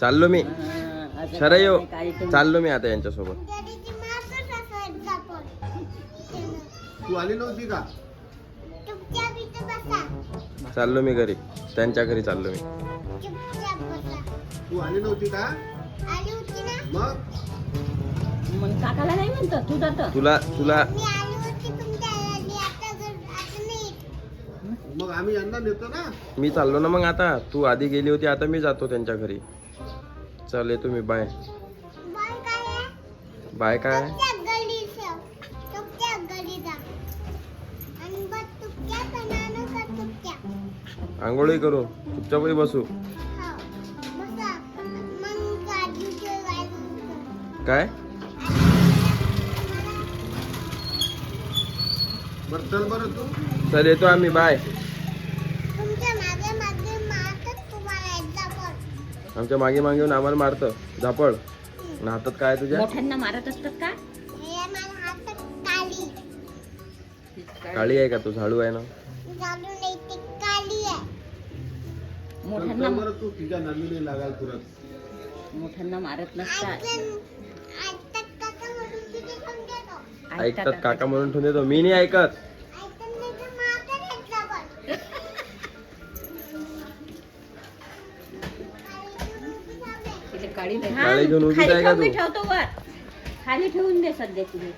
चाललो मी. शरय हो. चाललो मी आता यांच्यासोबत. डॅडीची मासच असायचा पण तू आली नव्हती का? चुपचाप इथं बसा. चाललो मी घरी. त्यांच्या घरी चाललो मी. चुपचाप बसा. तू आली नव्हती का? आली होती ना? मग? मग काकाला नाही म्हणतो? तू जात. तुला तुला मी आली होती तुमच्या घरी. आता घर आता नाही येत. मग आम्ही यांना नेतो ना? मी चाललो ना मग आता. तू आधी गेली होती आता मी जातो त्यांच्या घरी. चल येतो मी बाय बाय काय आंघोळी करू. चुपचापही बसू. हो. काय? बरं चल बरं तू. चल येतो आम्ही. बाय. आमच्या मागे मागे येऊन आम्हाला मारतं. झापड आणि हातात काय आहे तुझ्या? मोठ्यांना मारत असतात का? हे मला हातात काली काळी आहे का तू? झाडू आहे ना? घालून नाही ती काली आहे चल मोठ्यांना तू नांदीने लागाल मारत नसतात. ऐकतात काका म्हणून तिथे समजायचं ऐकतात. काका म्हणून ठेवून देतो. मी नाही ऐकत. काळी नाही. काळी घेऊन खाली का मी तू? ठेवतो वर. खाली ठेवून दे सध्या तुम्ही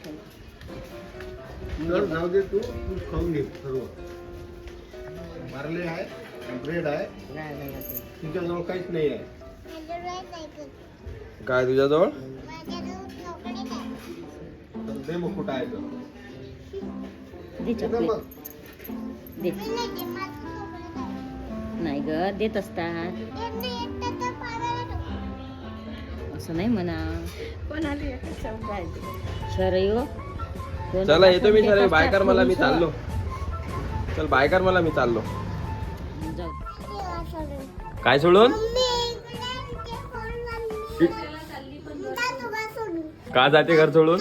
जाऊ दे तू. तू खाऊन घे सर्व. मारले आहे ब्रेड आहे. तुझ्याजवळ काहीच नाही आहे. काय तुझ्याजवळ? तर दे मग कुठं आहे तर दे दे ना चॉकलेट मग. दे. मी नाही ते माझं चॉकलेट आहे नाही ग देत असतात. असं नाही म्हणा. शरयो चला येतो मी सर बाय कर मला मी. चाललो. चल बाय कर मला मी चाललो. काय सोडून? का जाते घर सोडून?